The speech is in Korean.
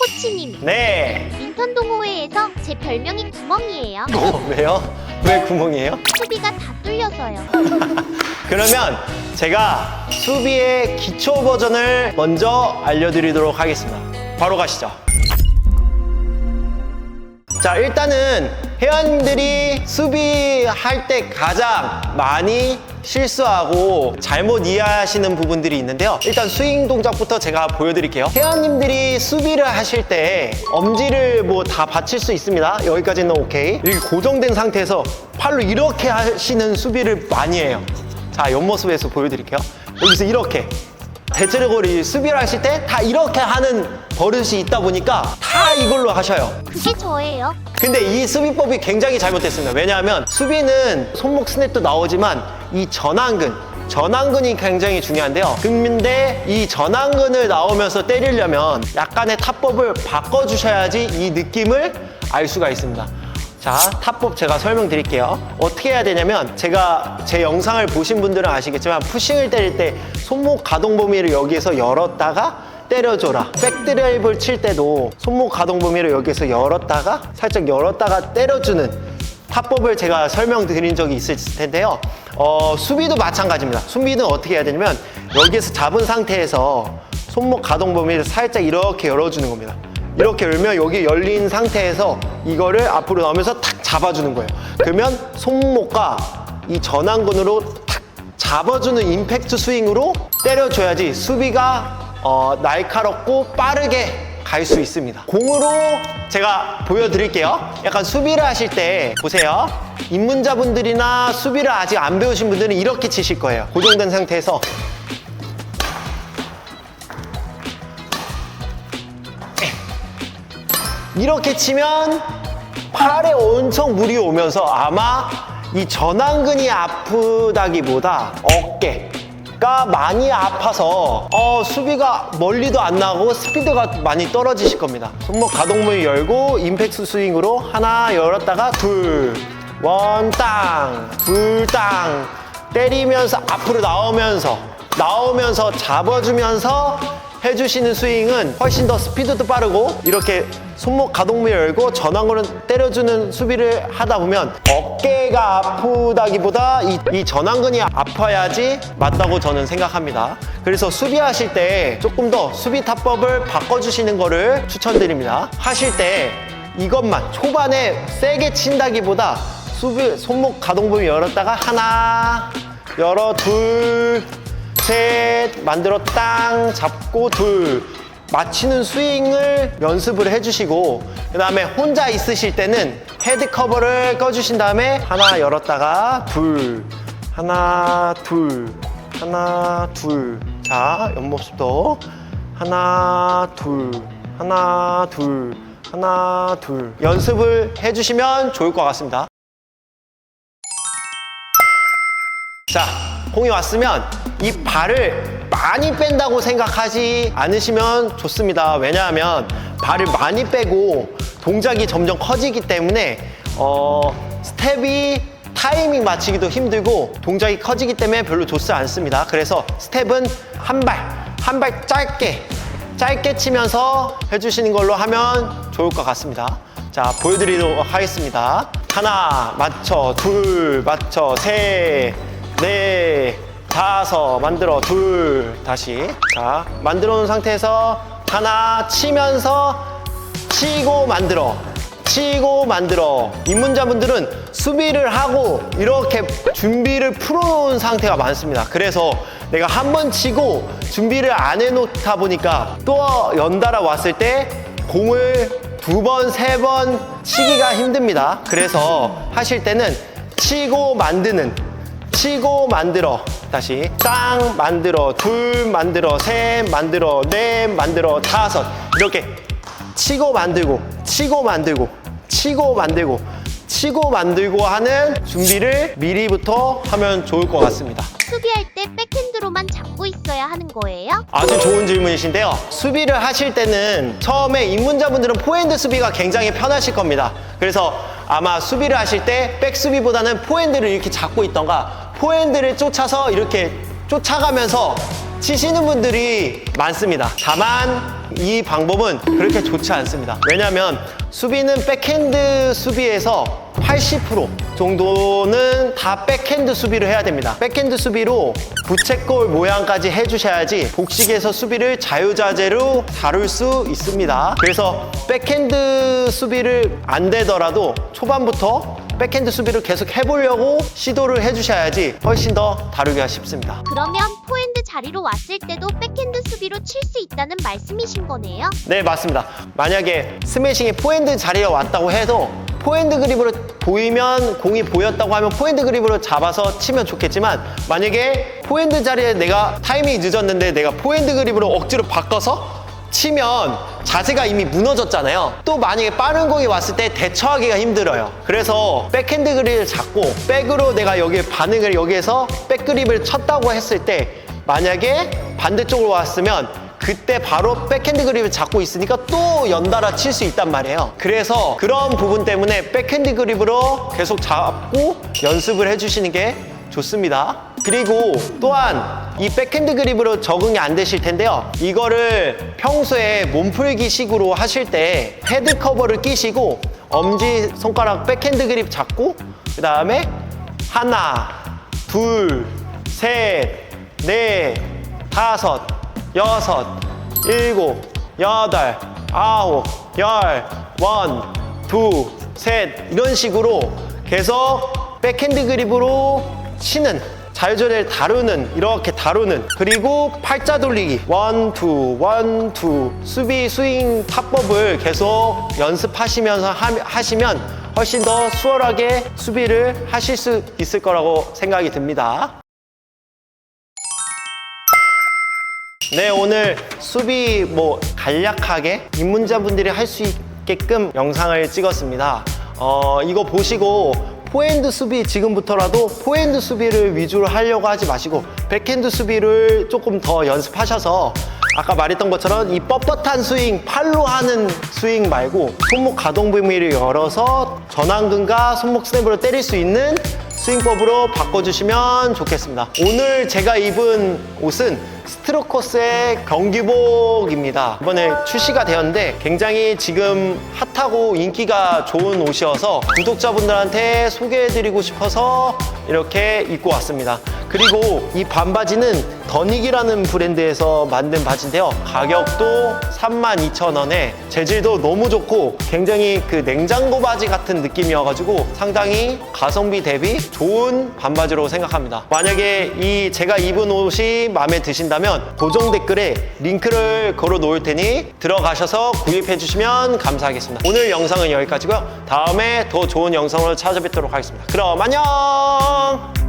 코치님, 네. 인턴 동호회에서 제 별명이 구멍이에요. 어, 왜요? 왜 구멍이에요? 수비가 다 뚫려서요. 그러면 제가 수비의 기초 버전을 먼저 알려드리도록 하겠습니다. 바로 가시죠. 자, 일단은 회원들이 수비할 때 가장 많이 실수하고 잘못 이해하시는 부분들이 있는데요. 일단 스윙 동작부터 제가 보여드릴게요. 회원님들이 수비를 하실 때 엄지를 뭐 다 받칠 수 있습니다. 여기까지는 오케이. 이렇게 고정된 상태에서 팔로 이렇게 하시는 수비를 많이 해요. 자, 옆모습에서 보여드릴게요. 여기서 이렇게. 대체적으로 이 수비를 하실 때 다 이렇게 하는 버릇이 있다 보니까 다 이걸로 하셔요. 그게 저예요. 근데 이 수비법이 굉장히 잘못됐습니다. 왜냐하면 수비는 손목 스냅도 나오지만 이 전완근, 전완근이 굉장히 중요한데요. 근데 이 전완근을 나오면서 때리려면 약간의 타법을 바꿔주셔야지 이 느낌을 알 수가 있습니다. 자, 타법 제가 설명드릴게요. 어떻게 해야 되냐면 제가 제 영상을 보신 분들은 아시겠지만 푸싱을 때릴 때 손목 가동 범위를 여기에서 열었다가 때려줘라. 백드라이브를 칠 때도 손목 가동 범위를 여기에서 열었다가 살짝 열었다가 때려주는 타법을 제가 설명드린 적이 있을 텐데요. 어, 수비도 마찬가지입니다. 수비는 어떻게 해야 되냐면 여기에서 잡은 상태에서 손목 가동 범위를 살짝 이렇게 열어주는 겁니다. 이렇게 열면 여기 열린 상태에서 이거를 앞으로 나오면서 탁 잡아주는 거예요. 그러면 손목과 이 전완근으로 탁 잡아주는 임팩트 스윙으로 때려줘야지 수비가 어, 날카롭고 빠르게 갈 수 있습니다. 공으로 제가 보여드릴게요. 약간 수비를 하실 때 보세요. 입문자분들이나 수비를 아직 안 배우신 분들은 이렇게 치실 거예요. 고정된 상태에서 이렇게 치면 팔에 엄청 물이 오면서 아마 이 전완근이 아프다기보다 어깨 가 많이 아파서 어, 수비가 멀리도 안 나고 스피드가 많이 떨어지실 겁니다. 손목 가동문을 열고 임팩트 스윙으로 하나 열었다가 둘, 원, 땅, 둘, 땅. 때리면서 앞으로 나오면서 나오면서 잡아주면서 해주시는 스윙은 훨씬 더 스피드도 빠르고 이렇게 손목 가동문을 열고 전완근을 때려주는 수비를 하다 보면 어깨가 아프다기보다 이, 이 전완근이 아파야지 맞다고 저는 생각합니다. 그래서 수비하실 때 조금 더 수비 타법을 바꿔주시는 거를 추천드립니다. 하실 때 이것만 초반에 세게 친다기보다 수비 손목 가동범위 열었다가 하나 열어 둘 셋 만들어 땅 잡고 둘. 맞히는 스윙을 연습을 해주시고 그 다음에 혼자 있으실 때는 헤드 커버를 꺼주신 다음에 하나 열었다가 둘. 하나 둘. 하나 둘 자 옆모습도 하나 둘. 하나 둘. 하나 둘. 연습을 해주시면 좋을 것 같습니다. 자, 공이 왔으면 이 발을 많이 뺀다고 생각하지 않으시면 좋습니다. 왜냐하면 발을 많이 빼고 동작이 점점 커지기 때문에 어, 스텝이 타이밍 맞추기도 힘들고 동작이 커지기 때문에 별로 좋지 않습니다. 그래서 스텝은 한 발, 한 발 짧게, 짧게 치면서 해주시는 걸로 하면 좋을 것 같습니다. 자, 보여드리도록 하겠습니다. 하나, 맞춰, 둘, 맞춰, 셋, 넷, 다섯, 만들어, 둘, 다시. 자, 만들어 놓은 상태에서 하나 치면서 치고 만들어. 치고 만들어. 입문자분들은 수비를 하고 이렇게 준비를 풀어놓은 상태가 많습니다. 그래서 내가 한 번 치고 준비를 안 해놓다 보니까 또 연달아 왔을 때 공을 두 번, 세 번 치기가 힘듭니다. 그래서 하실 때는 치고 만드는 치고 만들어 다시 땅 만들어 둘 만들어 셋 만들어 넷 만들어 다섯 이렇게 치고 만들고 치고 만들고 치고 만들고 치고 만들고 하는 준비를 미리부터 하면 좋을 것 같습니다. 수비할 때 백핸드로만 잡고 있어야 하는 거예요? 아주 좋은 질문이신데요. 수비를 하실 때는 처음에 입문자분들은 포핸드 수비가 굉장히 편하실 겁니다. 그래서 아마 수비를 하실 때 백수비보다는 포핸드를 이렇게 잡고 있던가 포핸드를 쫓아서 이렇게 쫓아가면서 치시는 분들이 많습니다. 다만 이 방법은 그렇게 좋지 않습니다. 왜냐하면 수비는 백핸드 수비에서 80% 정도는 다 백핸드 수비를 해야 됩니다. 백핸드 수비로 부채꼴 모양까지 해주셔야지 복식에서 수비를 자유자재로 다룰 수 있습니다. 그래서 백핸드 수비를 안 되더라도 초반부터 백핸드 수비를 계속 해보려고 시도를 해주셔야지 훨씬 더 다루기가 쉽습니다. 그러면 포핸드 자리로 왔을 때도 백핸드 수비로 칠 수 있다는 말씀이신 거네요. 네, 맞습니다. 만약에 스매싱이 포핸드 자리에 왔다고 해도 포핸드 그립으로 보이면 공이 보였다고 하면 포핸드 그립으로 잡아서 치면 좋겠지만 만약에 포핸드 자리에 내가 타이밍이 늦었는데 내가 포핸드 그립으로 억지로 바꿔서 치면 자세가 이미 무너졌잖아요. 또 만약에 빠른 공이 왔을 때 대처하기가 힘들어요. 그래서 백핸드 그립을 잡고 백으로 내가 여기 반응을 여기에서 백 그립을 쳤다고 했을 때 만약에 반대쪽으로 왔으면 그때 바로 백핸드 그립을 잡고 있으니까 또 연달아 칠 수 있단 말이에요. 그래서 그런 부분 때문에 백핸드 그립으로 계속 잡고 연습을 해주시는 게 좋습니다. 그리고 또한 이 백핸드 그립으로 적응이 안 되실 텐데요. 이거를 평소에 몸풀기 식으로 하실 때 헤드 커버를 끼시고 엄지 손가락 백핸드 그립 잡고 그 다음에 하나, 둘, 셋, 넷, 다섯, 여섯, 일곱, 여덟, 아홉, 열, 원, 투, 셋. 이런 식으로 계속 백핸드 그립으로 치는 자유자재를 다루는 이렇게 다루는. 그리고 팔자 돌리기. 원, 투, 원, 투 수비 스윙 타법을 계속 연습하시면서 하, 하시면 훨씬 더 수월하게 수비를 하실 수 있을 거라고 생각이 듭니다. 네, 오늘 수비 뭐 간략하게 입문자분들이 할 수 있게끔 영상을 찍었습니다. 어, 이거 보시고 포핸드 수비 지금부터라도 포핸드 수비를 위주로 하려고 하지 마시고 백핸드 수비를 조금 더 연습하셔서 아까 말했던 것처럼 이 뻣뻣한 스윙, 팔로 하는 스윙 말고 손목 가동 범위를 열어서 전완근과 손목 스냅으로 때릴 수 있는 스윙법으로 바꿔주시면 좋겠습니다. 오늘 제가 입은 옷은 스트로커스의 경기복입니다. 이번에 출시가 되었는데 굉장히 지금 핫하고 인기가 좋은 옷이어서 구독자분들한테 소개해드리고 싶어서 이렇게 입고 왔습니다. 그리고 이 반바지는 더닉이라는 브랜드에서 만든 바지인데요. 가격도 32,000원에 재질도 너무 좋고 굉장히 그 냉장고 바지 같은 느낌이어가지고 상당히 가성비 대비 좋은 반바지로 생각합니다. 만약에 이 제가 입은 옷이 마음에 드 신다면 고정 댓글에 링크를 걸어 놓을 테니 들어가셔서 구입해 주시면 감사하겠습니다. 오늘 영상은 여기까지고요. 다음에 더 좋은 영상으로 찾아뵙도록 하겠습니다. 그럼 안녕!